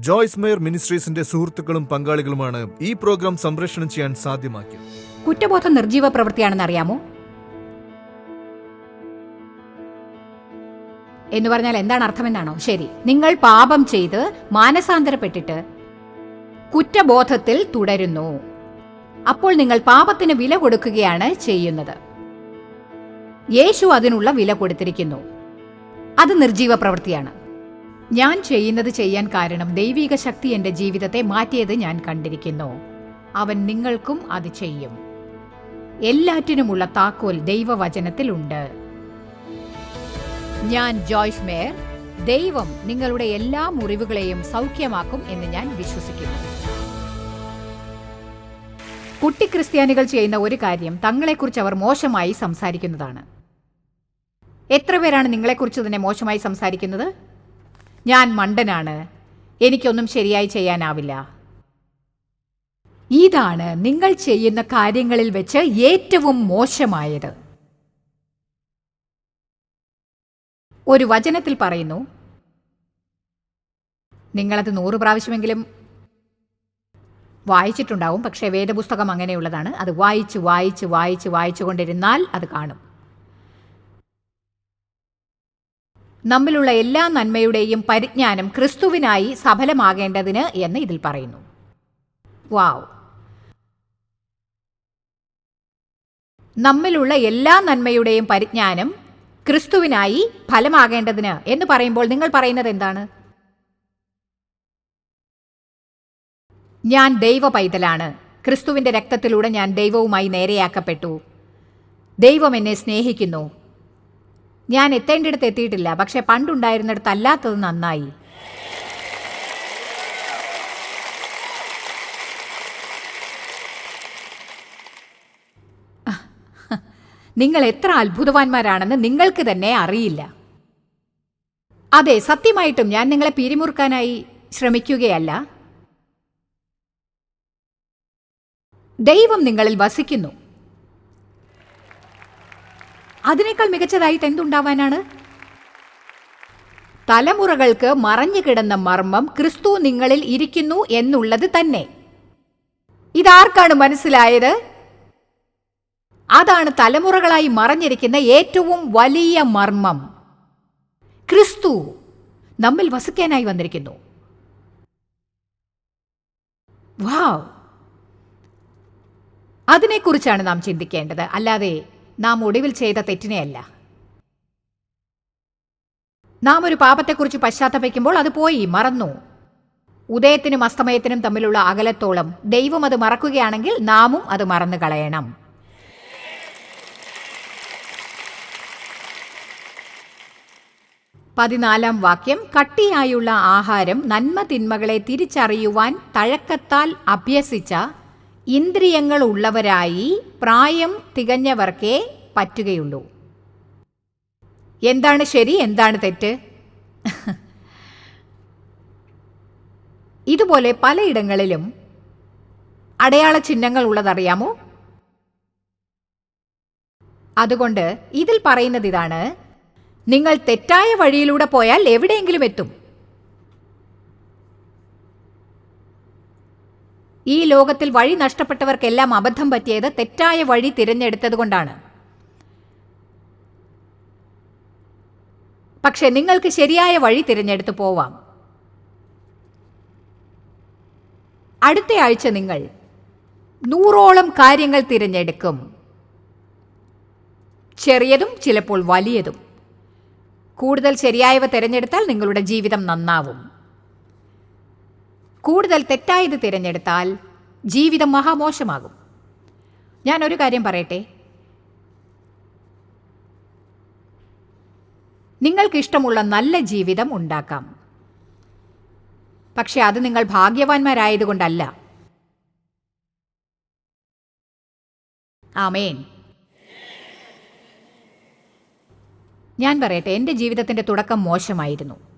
Joyce mayor മിനിസ്ട്രീസിന്റെ സുഹൃത്തുക്കളും പങ്കാളികളുമാണ് ഈ programme സംപ്രേഷണം ചെയ്യാൻ സാധ്യമാക്കിയത്. കുറ്റബോധം നിർജീവ പ്രവൃത്തിയാണെന്ന് അറിയാമോ? എന്ന് പറഞ്ഞാൽ എന്താണ് അർത്ഥമെന്നാണോ? ശരി. നിങ്ങൾ പാപം ചെയ്ത് മാനസാന്തരപ്പെട്ടിട്ട് കുറ്റബോധത്തിൽ തുടരുന്നു. അപ്പോൾ നിങ്ങൾ പാപത്തിന് വില കൊടുക്കുകയാണ് ചെയ്യുന്നത്. യേശു അതിനുള്ള വില കൊടുത്തിരിക്കുന്നു. അത് നിർജീവ പ്രവൃത്തിയാണ്. ഞാൻ ചെയ്യുന്നത് ചെയ്യാൻ കാരണം ദൈവിക ശക്തി എന്റെ ജീവിതത്തെ മാറ്റിയത് ഞാൻ കണ്ടിരിക്കുന്നു. അവൻ നിങ്ങൾക്കും അത് ചെയ്യും. എല്ലാറ്റിനുമുള്ള താക്കോൽ ദൈവവചനത്തിലുണ്ട് ഞാൻ ജോയ്സ് മേയർ ദൈവം നിങ്ങളുടെ എല്ലാ മുറിവുകളെയും സൗഖ്യമാക്കും എന്ന് ഞാൻ വിശ്വസിക്കുന്നു. കുട്ടി ക്രിസ്ത്യാനികൾ ചെയ്യുന്ന ഒരു കാര്യം തങ്ങളെക്കുറിച്ച് അവർ മോശമായി സംസാരിക്കുന്നതാണ്. എത്ര പേരാണ് നിങ്ങളെക്കുറിച്ച് തന്നെ മോശമായി സംസാരിക്കുന്നത്? ഞാൻ മണ്ടനാണ്. എനിക്കൊന്നും ശരിയായി ചെയ്യാനാവില്ല. ഇതാണ് നിങ്ങൾ ചെയ്യുന്ന കാര്യങ്ങളിൽ വെച്ച് ഏറ്റവും മോശമായത്. ഒരു വചനത്തിൽ പറയുന്നു നിങ്ങളത് നൂറ് പ്രാവശ്യമെങ്കിലും വായിച്ചിട്ടുണ്ടാവും പക്ഷേ വേദപുസ്തകം അങ്ങനെയുള്ളതാണ്. അത് വായിച്ച് വായിച്ച് വായിച്ച് വായിച്ചു കൊണ്ടിരുന്നാൽ അത് കാണും. നമ്മിലുള്ള എല്ലാ നന്മയുടെയും പരിജ്ഞാനം ക്രിസ്തുവിനായി സഫലമാകേണ്ടതിന് എന്ന് ഇതിൽ പറയുന്നു. വാവ്. നമ്മിലുള്ള എല്ലാ നന്മയുടെയും പരിജ്ഞാനം ക്രിസ്തുവിനായി ഫലമാകേണ്ടതിന് എന്ന് പറയുമ്പോൾ നിങ്ങൾ പറയുന്നത് എന്താണ്? ഞാൻ ദൈവ പൈതലാണ് ക്രിസ്തുവിന്റെ രക്തത്തിലൂടെ ഞാൻ ദൈവവുമായി നേരെയാക്കപ്പെട്ടു. ദൈവം എന്നെ സ്നേഹിക്കുന്നു. ഞാൻ എത്തേണ്ടിടത്ത് എത്തിയിട്ടില്ല. പക്ഷെ പണ്ടുണ്ടായിരുന്നിടത്ത് അല്ലാത്തത് നന്നായി. നിങ്ങൾ എത്ര അത്ഭുതവാന്മാരാണെന്ന് നിങ്ങൾക്ക് തന്നെ അറിയില്ല. അതെ സത്യമായിട്ടും ഞാൻ നിങ്ങളെ പിരിമുറുക്കാനായി ശ്രമിക്കുകയല്ല. ദൈവം നിങ്ങളിൽ വസിക്കുന്നു. അതിനേക്കാൾ മികച്ചതായിട്ട് എന്തുണ്ടാവാനാണ്? തലമുറകൾക്ക് മറഞ്ഞു കിടന്ന മർമ്മം ക്രിസ്തു നിങ്ങളിൽ ഇരിക്കുന്നു എന്നുള്ളത് തന്നെ. ഇതാർക്കാണ് മനസ്സിലായത്? അതാണ് തലമുറകളായി മറഞ്ഞിരിക്കുന്ന ഏറ്റവും വലിയ മർമ്മം. ക്രിസ്തു നമ്മിൽ വസിക്കാനായി വന്നിരിക്കുന്നു. വാവ്! അതിനെക്കുറിച്ചാണ് നാം ചിന്തിക്കേണ്ടത്. അല്ലാതെ നാം ഒടുവിൽ ചെയ്ത തെറ്റിനെയല്ല. നാം ഒരു പാപത്തെക്കുറിച്ച് പശ്ചാത്തപിക്കുമ്പോൾ അത് പോയി മറന്നു. ഉദയത്തിനും അസ്തമയത്തിനും തമ്മിലുള്ള അകലത്തോളം ദൈവം അത് മറക്കുകയാണെങ്കിൽ നാമും അത് മറന്നു കളയണം. പതിനാലാം വാക്യം കട്ടിയായുള്ള ആഹാരം നന്മ തിന്മകളെ തിരിച്ചറിയുവാൻ തഴക്കത്താൽ അഭ്യസിച്ച ഇന്ദ്രിയങ്ങൾ ഉള്ളവരായി പ്രായം തികഞ്ഞവർക്കേ പറ്റുകയുള്ളൂ. എന്താണ് ശരി എന്താണ് തെറ്റ്? ഇതുപോലെ പലയിടങ്ങളിലും അടയാള ചിഹ്നങ്ങൾ ഉള്ളതറിയാമോ? അതുകൊണ്ട് ഇതിൽ പറയുന്നത് ഇതാണ് നിങ്ങൾ തെറ്റായ വഴിയിലൂടെ പോയാൽ എവിടെയെങ്കിലും എത്തും. ഈ ലോകത്തിൽ വഴി നഷ്ടപ്പെട്ടവർക്കെല്ലാം അബദ്ധം പറ്റിയത് തെറ്റായ വഴി തിരഞ്ഞെടുത്തതുകൊണ്ടാണ്. പക്ഷെ നിങ്ങൾക്ക് ശരിയായ വഴി തിരഞ്ഞെടുത്ത് പോവാം. അടുത്ത ആഴ്ച നിങ്ങൾ നൂറോളം കാര്യങ്ങൾ തിരഞ്ഞെടുക്കും. ചെറിയതും ചിലപ്പോൾ വലിയതും. കൂടുതൽ ശരിയായവ തിരഞ്ഞെടുത്താൽ നിങ്ങളുടെ ജീവിതം നന്നാവും. കൂടുതൽ തെറ്റായത് തിരഞ്ഞെടുത്താൽ ജീവിതം മഹാമോശമാകും. ഞാൻ ഒരു കാര്യം പറയട്ടെ? നിങ്ങൾക്കിഷ്ടമുള്ള നല്ല ജീവിതം ഉണ്ടാക്കാം. പക്ഷെ അത് നിങ്ങൾ ഭാഗ്യവാന്മാരായതുകൊണ്ടല്ല. ആമേൻ. ഞാൻ പറയട്ടെ എന്റെ ജീവിതത്തിന്റെ തുടക്കം മോശമായിരുന്നു.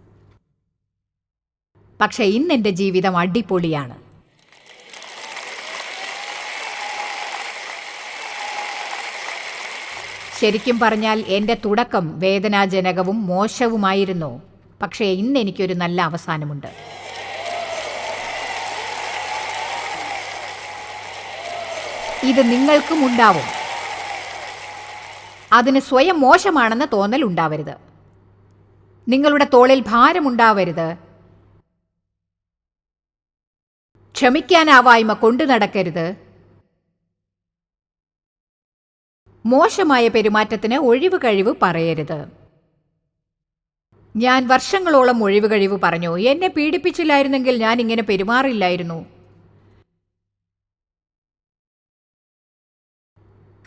പക്ഷേ ഇന്ന് എന്റെ ജീവിതം അടിപൊളിയാണ്. ശരിക്കും പറഞ്ഞാൽ എന്റെ തുടക്കം വേദനാജനകവും മോശവുമായിരുന്നു. പക്ഷേ ഇന്ന് എനിക്കൊരു നല്ല അവസാനമുണ്ട്. ഇത് നിങ്ങൾക്കും ഉണ്ടാവും. അതിന് സ്വയം മോശമാണെന്ന് തോന്നൽ ഉണ്ടാവരുത്. നിങ്ങളുടെ തോളിൽ ഭാരമുണ്ടാവരുത്. ക്ഷമിക്കാനാവായ്മ കൊണ്ടു നടക്കരുത്. മോശമായ പെരുമാറ്റത്തിന് ഒഴിവ് കഴിവ് പറയരുത്. ഞാൻ വർഷങ്ങളോളം ഒഴിവ് കഴിവ് പറഞ്ഞു. എന്നെ പീഡിപ്പിച്ചില്ലായിരുന്നെങ്കിൽ ഞാൻ ഇങ്ങനെ പെരുമാറില്ലായിരുന്നു.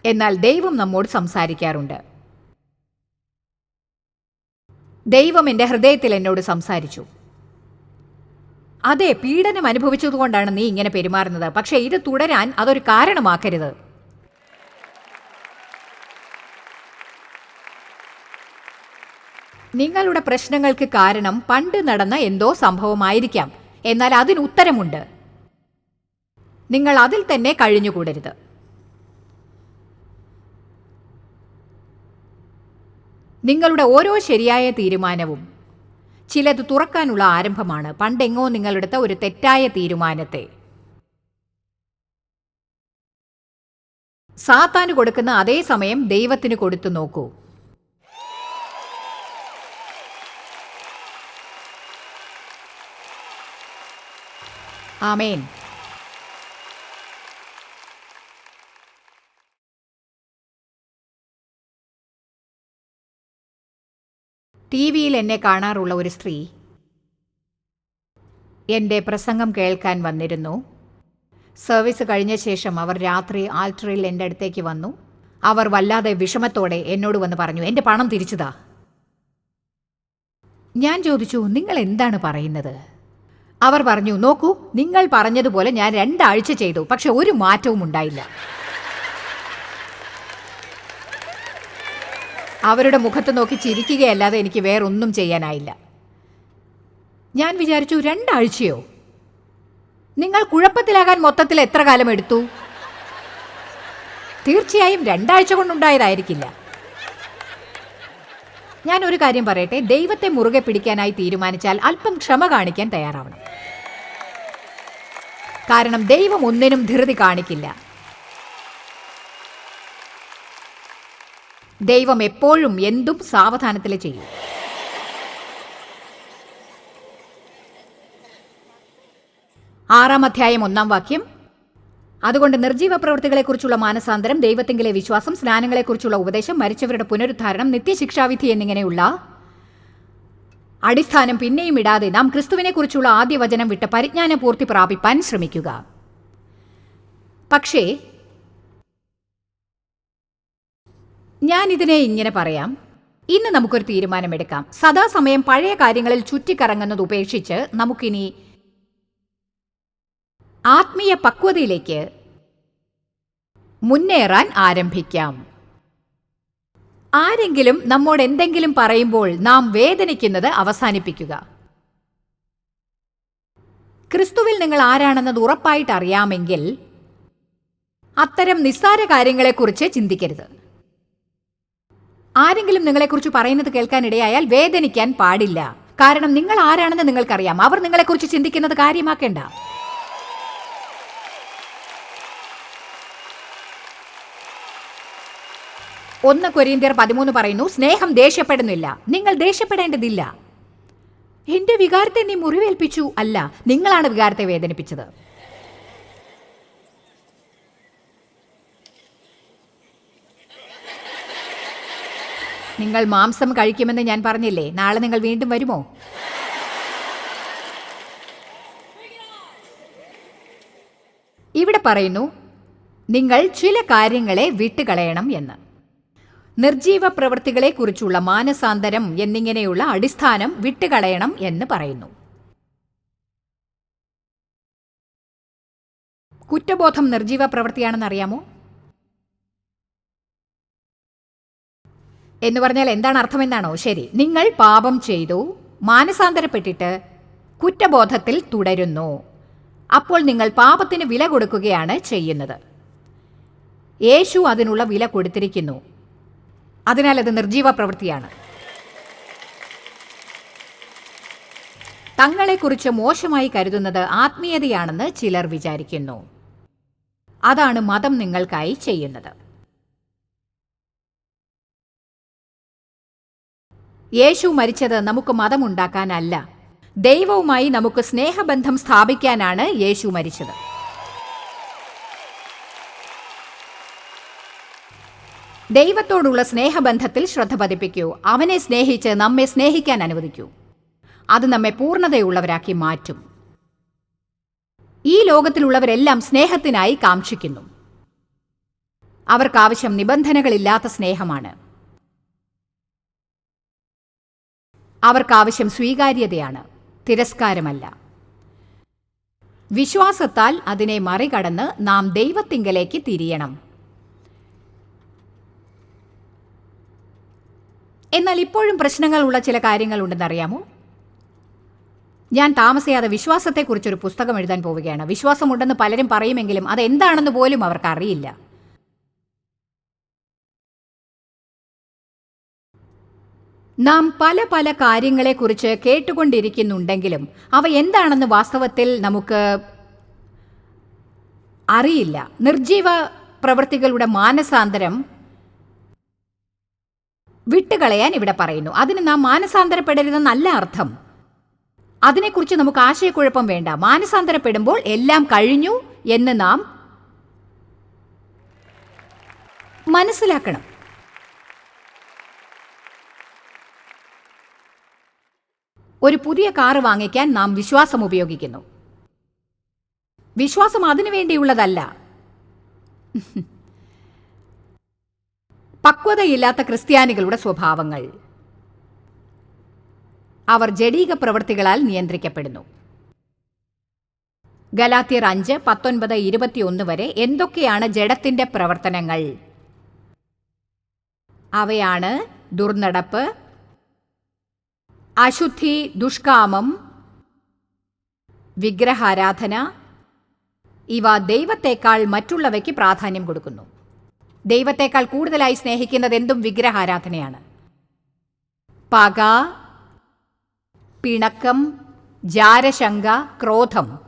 എന്നാൽ ദൈവം നമ്മോട് സംസാരിക്കാറുണ്ട്. ദൈവം എന്റെ ഹൃദയത്തിൽ എന്നോട് സംസാരിച്ചു. അതെ പീഡനം അനുഭവിച്ചതുകൊണ്ടാണ് നീ ഇങ്ങനെ പെരുമാറുന്നത്. പക്ഷേ ഇത് തുടരാൻ അതൊരു കാരണമാക്കരുത്. നിങ്ങളുടെ പ്രശ്നങ്ങൾക്ക് കാരണം പണ്ട് നടന്ന എന്തോ സംഭവമായിരിക്കാം. എന്നാൽ അതിന് ഉത്തരമുണ്ട്. നിങ്ങൾ അതിൽ തന്നെ കഴിഞ്ഞുകൂടരുത്. നിങ്ങളുടെ ഓരോ ശരിയായ തീരുമാനവും ചിലത് തുറക്കാനുള്ള ആരംഭമാണ്. പണ്ടെങ്ങോ നിങ്ങളെടുത്ത ഒരു തെറ്റായ തീരുമാനത്തെ. സാത്താന് കൊടുക്കുന്ന അതേ സമയം ദൈവത്തിന് കൊടുത്തു നോക്കൂ. ആമേൻ. ടി വിയിൽ എന്നെ കാണാറുള്ള ഒരു സ്ത്രീ. എന്റെ പ്രസംഗം കേൾക്കാൻ വന്നിരുന്നു. സർവീസ് കഴിഞ്ഞ ശേഷം അവർ രാത്രി ആൽട്രയിൽ എന്റെ അടുത്തേക്ക് വന്നു. അവർ വല്ലാതെ വിഷമത്തോടെ എന്നോട് വന്ന് പറഞ്ഞു എന്റെ പണം തിരിച്ചുതാ. ഞാൻ ചോദിച്ചു നിങ്ങൾ എന്താണ് പറയുന്നത്? അവർ പറഞ്ഞു നോക്കൂ നിങ്ങൾ പറഞ്ഞതുപോലെ ഞാൻ രണ്ടാഴ്ച ചെയ്തു പക്ഷെ ഒരു മാറ്റവും ഉണ്ടായില്ല. അവരുടെ മുഖത്ത് നോക്കി ചിരിക്കുകയല്ലാതെ എനിക്ക് വേറൊന്നും ചെയ്യാനായില്ല. ഞാൻ വിചാരിച്ചു രണ്ടാഴ്ചയോ? നിങ്ങൾ കുഴപ്പത്തിലാകാൻ മൊത്തത്തിൽ എത്ര കാലം എടുത്തു? തീർച്ചയായും രണ്ടാഴ്ച കൊണ്ടുണ്ടായതായിരിക്കില്ല. ഞാൻ ഒരു കാര്യം പറയട്ടെ ദൈവത്തെ മുറുകെ പിടിക്കാനായി തീരുമാനിച്ചാൽ അല്പം ക്ഷമ കാണിക്കാൻ തയ്യാറാവണം. കാരണം ദൈവം ഒന്നിനും ധൃതി കാണിക്കില്ല. ദൈവം എപ്പോഴും എന്തും സാവധാനത്തിൽ ചെയ്യും. ആറാം അധ്യായം ഒന്നാം വാക്യം. അതുകൊണ്ട് നിർജീവ പ്രവൃത്തികളെക്കുറിച്ചുള്ള മാനസാന്തരം ദൈവത്തെങ്കിലെ വിശ്വാസം സ്നാനങ്ങളെക്കുറിച്ചുള്ള ഉപദേശം മരിച്ചവരുടെ പുനരുദ്ധാരണം നിത്യശിക്ഷാവിധി എന്നിങ്ങനെയുള്ള അടിസ്ഥാനം പിന്നെയും ഇടാതെ നാം ക്രിസ്തുവിനെക്കുറിച്ചുള്ള ആദ്യ വചനം വിട്ട് പരിജ്ഞാന പൂർത്തി പ്രാപിപ്പാൻ ശ്രമിക്കുക. പക്ഷേ ഞാൻ ഇതിനെ ഇങ്ങനെ പറയാം. ഇന്ന് നമുക്കൊരു തീരുമാനമെടുക്കാം. സദാസമയം പഴയ കാര്യങ്ങളിൽ ചുറ്റിക്കറങ്ങുന്നത് ഉപേക്ഷിച്ച് നമുക്കിനി ആത്മീയ പക്വതയിലേക്ക് മുന്നേറാൻ ആരംഭിക്കാം. ആരെങ്കിലും നമ്മോട് എന്തെങ്കിലും പറയുമ്പോൾ നാം വേദനിക്കുന്നത് അവസാനിപ്പിക്കുക. ക്രിസ്തുവിൽ നിങ്ങൾ ആരാണെന്നത് ഉറപ്പായിട്ട് അറിയാമെങ്കിൽ അത്തരം നിസ്സാര കാര്യങ്ങളെക്കുറിച്ച് ചിന്തിക്കരുത്. ആരെങ്കിലും നിങ്ങളെക്കുറിച്ച് പറയുന്നത് കേൾക്കാനിടയായാൽ വേദനിക്കാൻ പാടില്ല. കാരണം നിങ്ങൾ ആരാണെന്ന് നിങ്ങൾക്കറിയാം. അവർ നിങ്ങളെക്കുറിച്ച് ചിന്തിക്കുന്നത് കാര്യമാക്കേണ്ട. ഒന്ന് കൊരിന്തിയർ പതിമൂന്ന് പറയുന്നു സ്നേഹം ദേഷ്യപ്പെടുന്നില്ല. നിങ്ങൾ ദേഷ്യപ്പെടേണ്ടതില്ല. എന്റെ വികാരത്തെ നീ മുറിവേൽപ്പിച്ചു അല്ല. നിങ്ങളാണ് വികാരത്തെ വേദനിപ്പിച്ചത്. നിങ്ങൾ മാംസം കഴിക്കുമെന്ന് ഞാൻ പറഞ്ഞില്ലേ? നാളെ നിങ്ങൾ വീണ്ടും വരുമോ? ഇവിടെ പറയുന്നു നിങ്ങൾ ചില കാര്യങ്ങളെ വിട്ടുകളയണം എന്ന്. നിർജീവ പ്രവൃത്തികളെക്കുറിച്ചുള്ള മാനസാന്തരം എന്നിങ്ങനെയുള്ള അടിസ്ഥാനം വിട്ടുകളയണം എന്ന് പറയുന്നു. കുറ്റബോധം നിർജീവ പ്രവൃത്തിയാണെന്ന് എന്ന് പറഞ്ഞാൽ എന്താണ് അർത്ഥമെന്നാണോ? ശരി. നിങ്ങൾ പാപം ചെയ്തു മാനസാന്തരപ്പെട്ടിട്ട് കുറ്റബോധത്തിൽ തുടരുന്നു. അപ്പോൾ നിങ്ങൾ പാപത്തിന് വില കൊടുക്കുകയാണ് ചെയ്യുന്നത്. യേശു അതിനുള്ള വില കൊടുത്തിരിക്കുന്നു. അതിനാൽ അത് നിർജീവ പ്രവൃത്തിയാണ്. തങ്ങളെക്കുറിച്ച് മോശമായി കരുതുന്നത് ആത്മീയതയാണെന്ന് ചിലർ വിചാരിക്കുന്നു. അതാണ് മതം നിങ്ങൾക്കായി ചെയ്യുന്നത്. യേശു മരിച്ചത് നമുക്ക് മതമുണ്ടാക്കാനല്ല. ദൈവവുമായി നമുക്ക് സ്നേഹബന്ധം സ്ഥാപിക്കാനാണ് യേശു മരിച്ചത്. ദൈവത്തോടുള്ള സ്നേഹബന്ധത്തിൽ ശ്രദ്ധ പതിപ്പിക്കൂ. അവനെ സ്നേഹിച്ച് നമ്മെ സ്നേഹിക്കാൻ അനുവദിക്കൂ. അത് നമ്മെ പൂർണതയുള്ളവരാക്കി മാറ്റും. ഈ ലോകത്തിലുള്ളവരെല്ലാം സ്നേഹത്തിനായി കാക്ഷിക്കുന്നു. അവർക്കാവശ്യം നിബന്ധനകളില്ലാത്ത സ്നേഹമാണ്. അവർക്കാവശ്യം സ്വീകാര്യതയാണ്. തിരസ്കാരമല്ല. വിശ്വാസത്താൽ അതിനെ മറികടന്ന് നാം ദൈവത്തിങ്കലേക്ക് തിരിയണം. എന്നാൽ ഇപ്പോഴും പ്രശ്നങ്ങളുള്ള ചില കാര്യങ്ങളുണ്ടെന്നറിയാമോ ഞാൻ താമസിയാതെ വിശ്വാസത്തെക്കുറിച്ചൊരു പുസ്തകം എഴുതാൻ പോവുകയാണ്. വിശ്വാസമുണ്ടെന്ന് പലരും പറയുമെങ്കിലും അതെന്താണെന്ന് പോലും അവർക്ക് നാം പല പല കാര്യങ്ങളെക്കുറിച്ച് കേട്ടുകൊണ്ടിരിക്കുന്നുണ്ടെങ്കിലും അവ എന്താണെന്ന് വാസ്തവത്തിൽ നമുക്ക് അറിയില്ല. നിർജീവ പ്രവൃത്തികളുടെ മാനസാന്തരം വിട്ടുകളയാൻ ഇവിടെ പറയുന്നു. അതിന് നാം മാനസാന്തരപ്പെടരുതെന്നല്ല അർത്ഥം. അതിനെക്കുറിച്ച് നമുക്ക് ആശയക്കുഴപ്പം വേണ്ട. മാനസാന്തരപ്പെടുമ്പോൾ എല്ലാം കഴിഞ്ഞു എന്ന് നാം മനസ്സിലാക്കണം. ഒരു പുതിയ കാറ് വാങ്ങിക്കാൻ നാം വിശ്വാസം ഉപയോഗിക്കുന്നു. വിശ്വാസം അതിനു വേണ്ടിയുള്ളതല്ല. പക്വതയില്ലാത്ത ക്രിസ്ത്യാനികളുടെ സ്വഭാവങ്ങൾ. അവർ ജഡീക പ്രവൃത്തികളാൽ നിയന്ത്രിക്കപ്പെടുന്നു. ഗലാത്തിയർ അഞ്ച് പത്തൊൻപത് ഇരുപത്തിയൊന്ന് വരെ എന്തൊക്കെയാണ് ജഡത്തിന്റെ പ്രവർത്തനങ്ങൾ? അവയാണ് ദുർനടപ്പ് അശുദ്ധി ദുഷ്കാമം വിഗ്രഹാരാധന ഇവ ദൈവത്തേക്കാൾ മറ്റുള്ളവയ്ക്ക് പ്രാധാന്യം കൊടുക്കുന്നു. ദൈവത്തേക്കാൾ കൂടുതലായി സ്നേഹിക്കുന്നത് എന്തും വിഗ്രഹാരാധനയാണ്. പക പിണക്കം ജാരശങ്ക ക്രോധം.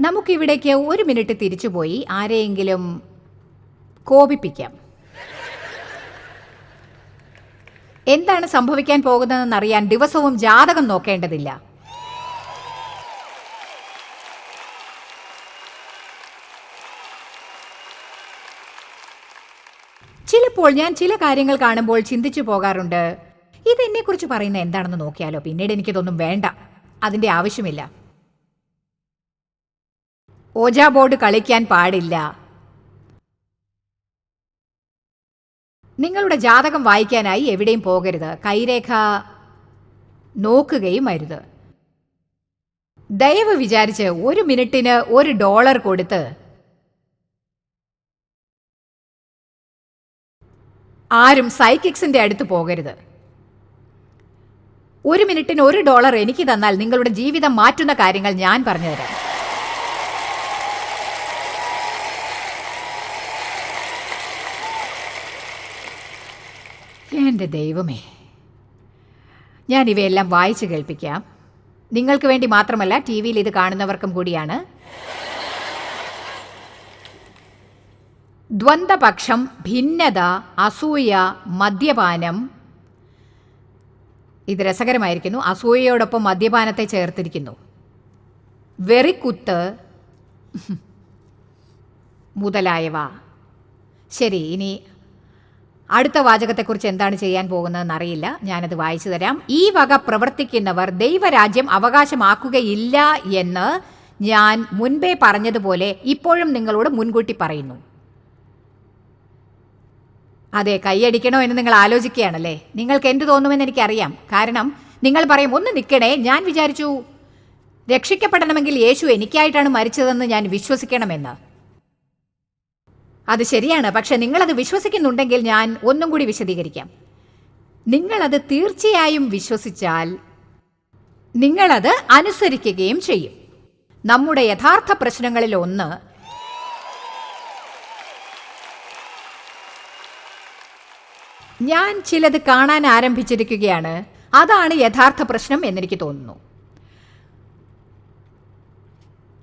നമുക്കിവിടേക്ക് ഒരു മിനിറ്റ് തിരിച്ചുപോയി ആരെയെങ്കിലും കോപിപ്പിക്കാം. എന്താണ് സംഭവിക്കാൻ പോകുന്നതെന്ന് അറിയാൻ ദിവസവും ജാതകം നോക്കേണ്ടതില്ല. ചിലപ്പോൾ ഞാൻ ചില കാര്യങ്ങൾ കാണുമ്പോൾ ചിന്തിച്ചു പോകാറുണ്ട്. ഇതെന്നെക്കുറിച്ച് പറയുന്ന എന്താണെന്ന് നോക്കിയാലോ? പിന്നീട് എനിക്കിതൊന്നും വേണ്ട. അതിന്റെ ആവശ്യമില്ല. ഓജാ ബോർഡ് കളിക്കാൻ പാടില്ല. നിങ്ങളുടെ ജാതകം വായിക്കാനായി എവിടെയും പോകരുത്. കൈരേഖ നോക്കുകയും അരുത്. ദയവ് വിചാരിച്ച് ഒരു മിനിറ്റിന് ഒരു ഡോളർ കൊടുത്ത് ആരും സൈക്കിക്സിന്റെ അടുത്ത് പോകരുത്. ഒരു മിനിറ്റിന് ഒരു ഡോളർ എനിക്ക് തന്നാൽ നിങ്ങളുടെ ജീവിതം മാറ്റുന്ന കാര്യങ്ങൾ ഞാൻ പറഞ്ഞുതരാം എന്റെ ദൈവമേ. ഞാൻ ഇവയെല്ലാം വായിച്ചു കേൾപ്പിക്കാം. നിങ്ങൾക്ക് വേണ്ടി മാത്രമല്ല ടി വിയിൽ ഇത് കാണുന്നവർക്കും കൂടിയാണ്. ദ്വന്ദ്പക്ഷം ഭിന്നത അസൂയ മദ്യപാനം. ഇത് രസകരമായിരിക്കുന്നു. അസൂയയോടൊപ്പം മദ്യപാനത്തെ ചേർത്തിരിക്കുന്നു. വെറിക്കുത്ത് മുതലായവ. ശരി ഇനി അടുത്ത വാചകത്തെക്കുറിച്ച് എന്താണ് ചെയ്യാൻ പോകുന്നതെന്ന് അറിയില്ല ഞാനത് വായിച്ചു തരാം. ഈ വക പ്രവർത്തിക്കുന്നവർ ദൈവരാജ്യം അവകാശമാക്കുകയില്ല എന്ന് ഞാൻ മുൻപേ പറഞ്ഞതുപോലെ ഇപ്പോഴും നിങ്ങളോട് മുൻകൂട്ടി പറയുന്നു. അതെ കൈയടിക്കണോ എന്ന് നിങ്ങൾ ആലോചിക്കുകയാണല്ലേ? നിങ്ങൾക്ക് എന്ത് തോന്നുമെന്ന് എനിക്കറിയാം. കാരണം നിങ്ങൾ പറയും ഒന്ന് നിൽക്കണേ ഞാൻ വിചാരിച്ചു രക്ഷിക്കപ്പെടണമെങ്കിൽ യേശു എനിക്കായിട്ടാണ് മരിച്ചതെന്ന് ഞാൻ വിശ്വസിക്കണമെന്ന്. അത് ശരിയാണ്. പക്ഷെ നിങ്ങളത് വിശ്വസിക്കുന്നുണ്ടെങ്കിൽ ഞാൻ ഒന്നും കൂടി വിശദീകരിക്കാം. നിങ്ങളത് തീർച്ചയായും വിശ്വസിച്ചാൽ നിങ്ങളത് അനുസരിക്കുകയും ചെയ്യും. നമ്മുടെ യഥാർത്ഥ പ്രശ്നങ്ങളിൽ ഒന്ന് ഞാൻ ചിലത് കാണാൻ ആരംഭിച്ചിരിക്കുകയാണ്. അതാണ് യഥാർത്ഥ പ്രശ്നം എന്നെനിക്ക് തോന്നുന്നു.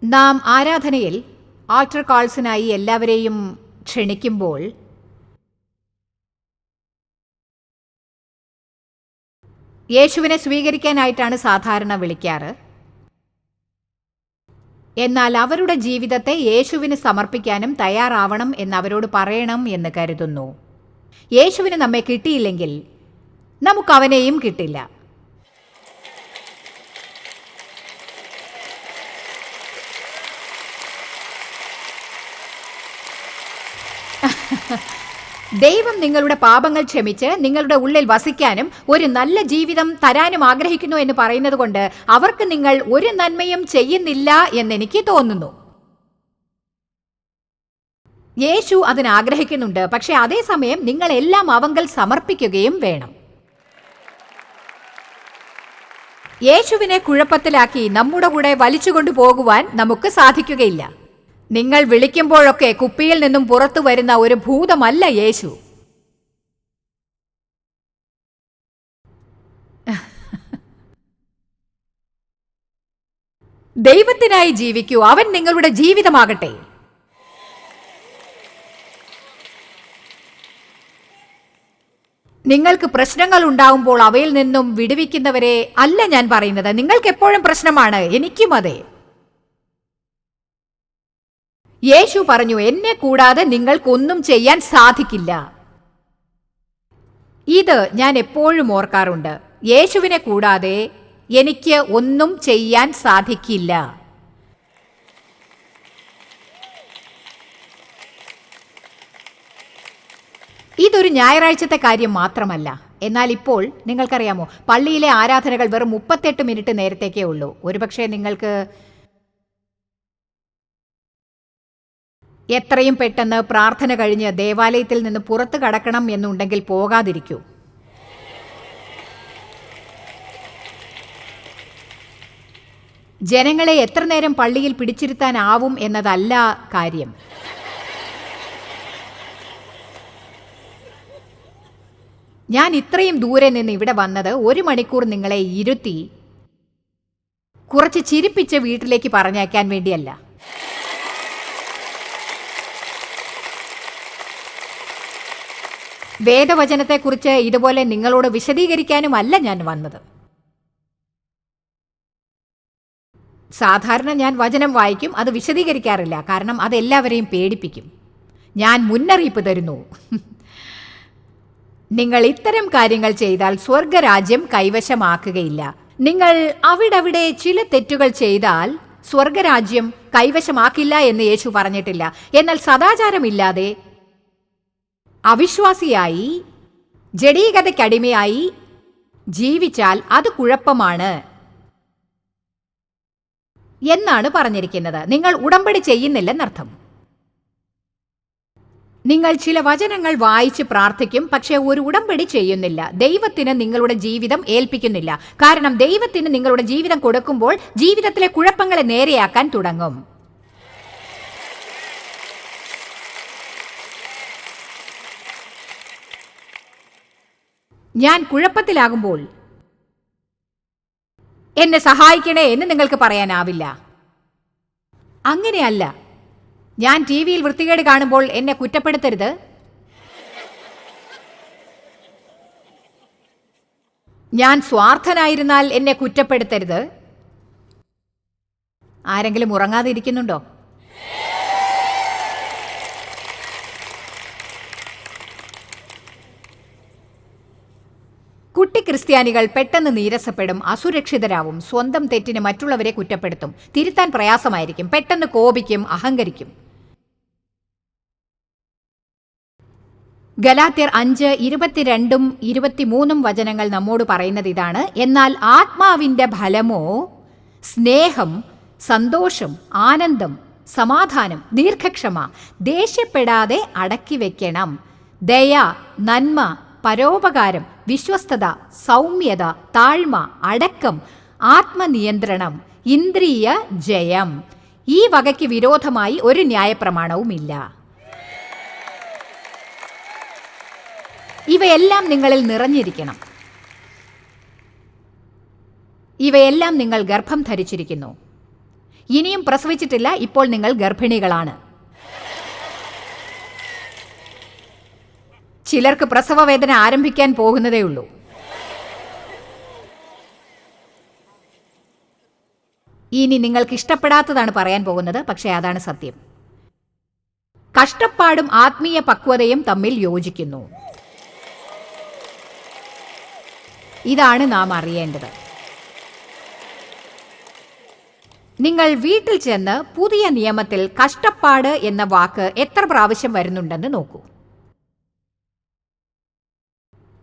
നാം ആരാധനയിൽ ആൾട്ടർ കാൾസിനായി എല്ലാവരെയും ക്ഷണിക്കുമ്പോൾ യേശുവിനെ സ്വീകരിക്കാനായിട്ടാണ് സാധാരണ വിളിക്കാറ്. എന്നാൽ അവരുടെ ജീവിതത്തെ യേശുവിന് സമർപ്പിക്കാനും തയ്യാറാവണം എന്ന് അവരോട് പറയണം എന്ന് കരുതുന്നു. യേശുവിന് നമ്മെ കിട്ടിയില്ലെങ്കിൽ നമുക്ക് അവനെയും കിട്ടില്ല. ദൈവം നിങ്ങളുടെ പാപങ്ങൾ ക്ഷമിച്ച് നിങ്ങളുടെ ഉള്ളിൽ വസിക്കാനും ഒരു നല്ല ജീവിതം തരാനും ആഗ്രഹിക്കുന്നു എന്ന് പറയുന്നത് കൊണ്ട് അവർക്ക് നിങ്ങൾ ഒരു നന്മയും ചെയ്യുന്നില്ല എന്നെനിക്ക് തോന്നുന്നു. യേശു അതിന് ആഗ്രഹിക്കുന്നുണ്ട്. പക്ഷെ അതേസമയം നിങ്ങൾ എല്ലാം അവങ്കൽ സമർപ്പിക്കുകയും വേണം. യേശുവിനെ കുഴപ്പത്തിലാക്കി നമ്മുടെ കൂടെ വലിച്ചുകൊണ്ടു പോകുവാൻ നമുക്ക് സാധിക്കുകയില്ല. നിങ്ങൾ വിളിക്കുമ്പോഴൊക്കെ കുപ്പിയിൽ നിന്നും പുറത്തു വരുന്ന ഒരു ഭൂതമല്ല യേശു. ദൈവത്തിനായി ജീവിക്കൂ. അവൻ നിങ്ങളുടെ ജീവിതമാകട്ടെ. നിങ്ങൾക്ക് പ്രശ്നങ്ങൾ ഉണ്ടാവുമ്പോൾ അവയിൽ നിന്നും വിടുവിക്കുന്നവരെ അല്ല ഞാൻ പറയുന്നത്. നിങ്ങൾക്ക് എപ്പോഴും പ്രശ്നമാണ്. എനിക്കും അതെ. യേശു പറഞ്ഞു എന്നെ കൂടാതെ നിങ്ങൾക്കൊന്നും ചെയ്യാൻ സാധിക്കില്ല. ഇത് ഞാൻ എപ്പോഴും ഓർക്കാറുണ്ട്. യേശുവിനെ കൂടാതെ എനിക്ക് ഒന്നും ചെയ്യാൻ സാധിക്കില്ല. ഇതൊരു ഞായറാഴ്ചത്തെ കാര്യം മാത്രമല്ല. എന്നാൽ ഇപ്പോൾ നിങ്ങൾക്കറിയാമോ പള്ളിയിലെ ആരാധനകൾ വെറും മുപ്പത്തെട്ട് മിനിറ്റ് നേരത്തേക്കേ ഉള്ളൂ. ഒരുപക്ഷെ നിങ്ങൾക്ക് എത്രയും പെട്ടെന്ന് പ്രാർത്ഥന കഴിഞ്ഞ് ദേവാലയത്തിൽ നിന്ന് പുറത്തു കടക്കണം എന്നുണ്ടെങ്കിൽ പോകാതിരിക്കൂ. ജനങ്ങളെ എത്ര നേരം പള്ളിയിൽ പിടിച്ചിരുത്താനാവും എന്നതല്ല കാര്യം. ഞാൻ ഇത്രയും ദൂരെ നിന്ന് ഇവിടെ വന്നത് ഒരു മണിക്കൂർ നിങ്ങളെ ഇരുത്തി കുറച്ച് ചിരിപ്പിച്ച് വീട്ടിലേക്ക് പറഞ്ഞയക്കാൻ വേണ്ടിയല്ല. വേദവചനത്തെക്കുറിച്ച് ഇതുപോലെ നിങ്ങളോട് വിശദീകരിക്കാനുമല്ല ഞാൻ വന്നത്. സാധാരണ ഞാൻ വചനം വായിക്കും അത് വിശദീകരിക്കാറില്ല. കാരണം അത് എല്ലാവരെയും പേടിപ്പിക്കും. ഞാൻ മുന്നറിയിപ്പ് തരുന്നു. നിങ്ങൾ ഇത്തരം കാര്യങ്ങൾ ചെയ്താൽ സ്വർഗരാജ്യം കൈവശമാക്കുകയില്ല. നിങ്ങൾ അവിടവിടെ ചില തെറ്റുകൾ ചെയ്താൽ സ്വർഗരാജ്യം കൈവശമാക്കില്ല എന്ന് യേശു പറഞ്ഞിട്ടില്ല. എന്നാൽ സദാചാരമില്ലാതെ അവിശ്വാസിയായി ജഡീകതയ്ക്കടിമയായി ജീവിച്ചാൽ അത് കുഴപ്പമാണ്. എന്നാണ് പറഞ്ഞിരിക്കുന്നത്. നിങ്ങൾ ഉടമ്പടി ചെയ്യുന്നില്ലെന്നർത്ഥം. നിങ്ങൾ ചില വചനങ്ങൾ വായിച്ച് പ്രാർത്ഥിക്കും പക്ഷേ ഒരു ഉടമ്പടി ചെയ്യുന്നില്ല. ദൈവത്തിന് നിങ്ങളുടെ ജീവിതം ഏൽപ്പിക്കുന്നില്ല. കാരണം ദൈവത്തിന് നിങ്ങളുടെ ജീവിതം കൊടുക്കുമ്പോൾ ജീവിതത്തിലെ കുഴപ്പങ്ങളെ നേരെയാക്കാൻ തുടങ്ങും. ഞാൻ കുഴപ്പത്തിലാകുമ്പോൾ എന്നെ സഹായിക്കണേ എന്ന് നിങ്ങൾക്ക് പറയാനാവില്ല. അങ്ങനെയല്ല. ഞാൻ ടി വിയിൽ വൃത്തികേട് കാണുമ്പോൾ എന്നെ കുറ്റപ്പെടുത്തരുത്. ഞാൻ സ്വാർത്ഥനായിരുന്നാൽ എന്നെ കുറ്റപ്പെടുത്തരുത്. ആരെങ്കിലും ഉറങ്ങാതെ കുട്ടി ക്രിസ്ത്യാനികൾ പെട്ടെന്ന് നീരസപ്പെടും അസുരക്ഷിതരാവും സ്വന്തം തെറ്റിന് മറ്റുള്ളവരെ കുറ്റപ്പെടുത്തും തിരുത്താൻ പ്രയാസമായിരിക്കും പെട്ടെന്ന് കോപിക്കും അഹങ്കരിക്കും. ഗലാത്യർ അഞ്ച് ഇരുപത്തിരണ്ടും ഇരുപത്തിമൂന്നും വചനങ്ങൾ നമ്മോട് പറയുന്നത് ഇതാണ്. എന്നാൽ ആത്മാവിന്റെ ഫലമോ? സ്നേഹം സന്തോഷം ആനന്ദം സമാധാനം ദീർഘക്ഷമ ദേഷ്യപ്പെടാതെ അടക്കി വെക്കണം ദയ നന്മ പരോപകാരം വിശ്വസ്തത സൗമ്യത താഴ്മ അടക്കം ആത്മനിയന്ത്രണം ഇന്ദ്രിയ ജയം. ഈ വകയ്ക്ക് വിരോധമായി ഒരു ന്യായപ്രമാണവുമില്ല. ഇവയെല്ലാം നിങ്ങളിൽ നിറഞ്ഞിരിക്കണം. ഇവയെല്ലാം നിങ്ങൾ ഗർഭം ധരിച്ചിരിക്കുന്നു. ഇനിയും പ്രസവിച്ചിട്ടില്ല ഇപ്പോൾ നിങ്ങൾ ഗർഭിണികളാണ്. ചിലർക്ക് പ്രസവവേദന ആരംഭിക്കാൻ പോകുന്നതേയുള്ളൂ ഇനി നിങ്ങൾക്ക് ഇഷ്ടപ്പെടാത്തതാണ് പറയാൻ പോകുന്നത് പക്ഷേ അതാണ് സത്യം. കഷ്ടപ്പാടും ആത്മീയ പക്വതയും തമ്മിൽ യോജിക്കുന്നു. ഇതാണ് നാം അറിയേണ്ടത്. നിങ്ങൾ വീട്ടിൽ ചെന്ന് പുതിയ നിയമത്തിൽ കഷ്ടപ്പാട് എന്ന വാക്ക് എത്ര പ്രാവശ്യം വരുന്നുണ്ടെന്ന് നോക്കൂ.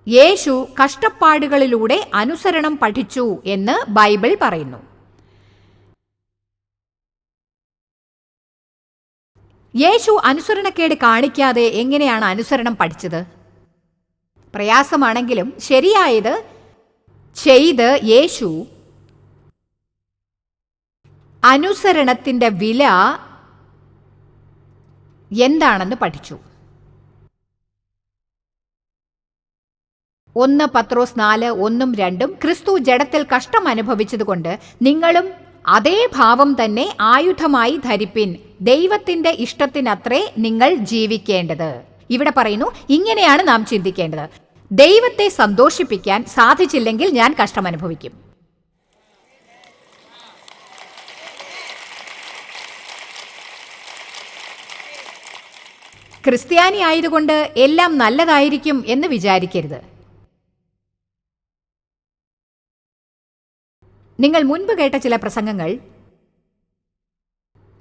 യേശു കഷ്ടപ്പാടുകളിലൂടെ അനുസരണം പഠിച്ചു എന്ന് ബൈബിൾ പറയുന്നു. യേശു അനുസരണക്കേട് കാണിക്കാതെ എങ്ങനെയാണ് അനുസരണം പഠിച്ചത്? പ്രയാസമാണെങ്കിലും ശരിയായത് ചെയ്ത് യേശു അനുസരണത്തിന്റെ വില എന്താണെന്ന് പഠിച്ചു. ഒന്ന് പത്രോസ് നാല് ഒന്നും രണ്ടും ക്രിസ്തു ജഡത്തിൽ കഷ്ടം അനുഭവിച്ചതുകൊണ്ട് നിങ്ങളും അതേ ഭാവം തന്നെ ആയുധമായി ധരിപ്പിൻ. ദൈവത്തിന്റെ ഇഷ്ടത്തിനത്രേ നിങ്ങൾ ജീവിക്കേണ്ടത്. ഇവിടെ പറയുന്നു ഇങ്ങനെയാണ് നാം ചിന്തിക്കേണ്ടത്. ദൈവത്തെ സന്തോഷിപ്പിക്കാൻ സാധിച്ചില്ലെങ്കിൽ ഞാൻ കഷ്ടം അനുഭവിക്കും. ക്രിസ്ത്യാനി ആയതുകൊണ്ട് എല്ലാം നല്ലതായിരിക്കും എന്ന് വിചാരിക്കരുത്. നിങ്ങൾ മുൻപ് കേട്ട ചില പ്രസംഗങ്ങൾ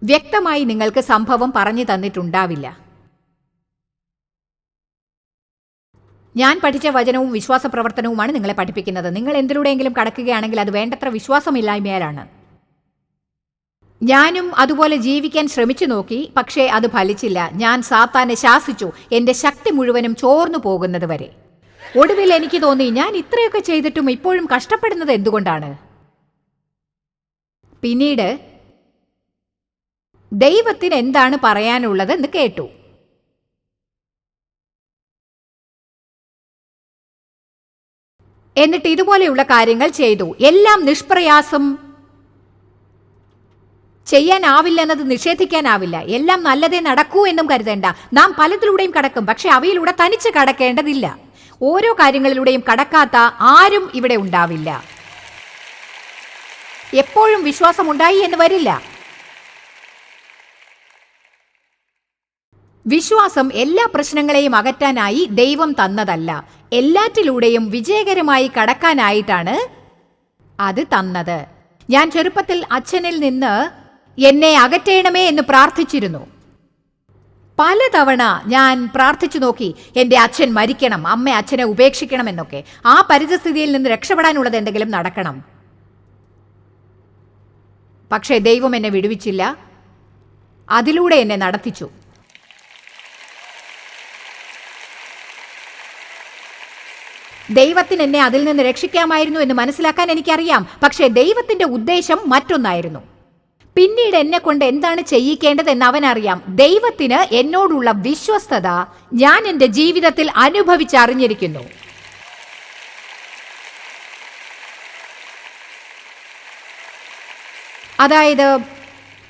വ്യക്തമായി നിങ്ങൾക്ക് സംഭവം പറഞ്ഞു തന്നിട്ടുണ്ടാവില്ല. ഞാൻ പഠിച്ച വചനവും വിശ്വാസ പ്രവർത്തനവുമാണ് നിങ്ങളെ പഠിപ്പിക്കുന്നത്. നിങ്ങൾ എന്തിലൂടെയെങ്കിലും കടക്കുകയാണെങ്കിൽ അത് വേണ്ടത്ര വിശ്വാസമില്ലായ്മയാലാണ്. ഞാനും അതുപോലെ ജീവിക്കാൻ ശ്രമിച്ചു നോക്കി പക്ഷേ അത് ഫലിച്ചില്ല. ഞാൻ സാത്താനെ ശാസിച്ചു. എന്റെ ശക്തി മുഴുവനും ചോർന്നു പോകുന്നത് വരെ. ഒടുവിൽ എനിക്ക് തോന്നി ഞാൻ ഇത്രയൊക്കെ ചെയ്തിട്ടും ഇപ്പോഴും കഷ്ടപ്പെടുന്നത് എന്തുകൊണ്ടാണ്? പിന്നീട് ദൈവത്തിന് എന്താണ് പറയാനുള്ളത്? എന്ന് കേട്ടു. എന്നിട്ട് ഇതുപോലെയുള്ള കാര്യങ്ങൾ ചെയ്തു. എല്ലാം നിഷ്പ്രയാസം. ചെയ്യാനാവില്ലെന്നത് നിഷേധിക്കാനാവില്ല. എല്ലാം നല്ലതേ നടക്കൂ എന്നും കരുതേണ്ട. നാം പലതിലൂടെയും കടക്കും. പക്ഷെ അവയിലൂടെ തനിച്ച് കടക്കേണ്ടതില്ല. ഓരോ കാര്യങ്ങളിലൂടെയും കടക്കാത്ത ആരും ഇവിടെ ഉണ്ടാവില്ല. എപ്പോഴും വിശ്വാസമുണ്ടായി എന്ന് വരില്ല. വിശ്വാസം എല്ലാ പ്രശ്നങ്ങളെയും അകറ്റാനായി ദൈവം തന്നതല്ല. എല്ലാറ്റിലൂടെയും വിജയകരമായി കടക്കാനായിട്ടാണ് അത് തന്നത്. ഞാൻ ചെറുപ്പത്തിൽ അച്ഛനിൽ നിന്ന് എന്നെ അകറ്റേണമേ എന്ന് പ്രാർത്ഥിച്ചിരുന്നു. പലതവണ ഞാൻ പ്രാർത്ഥിച്ചു നോക്കി എന്റെ അച്ഛൻ മരിക്കണം അമ്മ അച്ഛനെ ഉപേക്ഷിക്കണം എന്നൊക്കെ. ആ പരിതസ്ഥിതിയിൽ നിന്ന് രക്ഷപ്പെടാനുള്ളത് എന്തെങ്കിലും നടക്കണം. പക്ഷേ ദൈവം എന്നെ വിടുവിച്ചില്ല. അതിലൂടെ എന്നെ നടത്തിച്ചു. ദൈവത്തിന് എന്നെ അതിൽ നിന്ന് രക്ഷിക്കാമായിരുന്നു എന്ന് മനസ്സിലാക്കാൻ എനിക്കറിയാം. പക്ഷേ ദൈവത്തിന്റെ ഉദ്ദേശം മറ്റൊന്നായിരുന്നു. പിന്നീട് എന്നെ കൊണ്ട് എന്താണ് ചെയ്യിക്കേണ്ടതെന്ന് അവനറിയാം. ദൈവത്തിന് എന്നോടുള്ള വിശ്വസ്തത ഞാൻ എന്റെ ജീവിതത്തിൽ അനുഭവിച്ചറിഞ്ഞിരിക്കുന്നു. അതായത്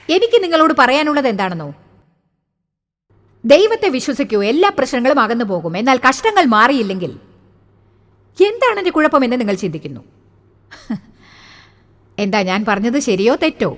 എനിക്ക് നിങ്ങളോട് പറയാനുള്ളത് എന്താണെന്നോ? ദൈവത്തെ വിശ്വസിക്കൂ എല്ലാ പ്രശ്നങ്ങളും അകന്നു പോകും. എന്നാൽ കഷ്ടങ്ങൾ മാറിയില്ലെങ്കിൽ എന്താണ് എന്റെ കുഴപ്പമെന്ന് നിങ്ങൾ ചിന്തിക്കുന്നു? എന്താ ഞാൻ പറഞ്ഞത് ശരിയോ തെറ്റോ?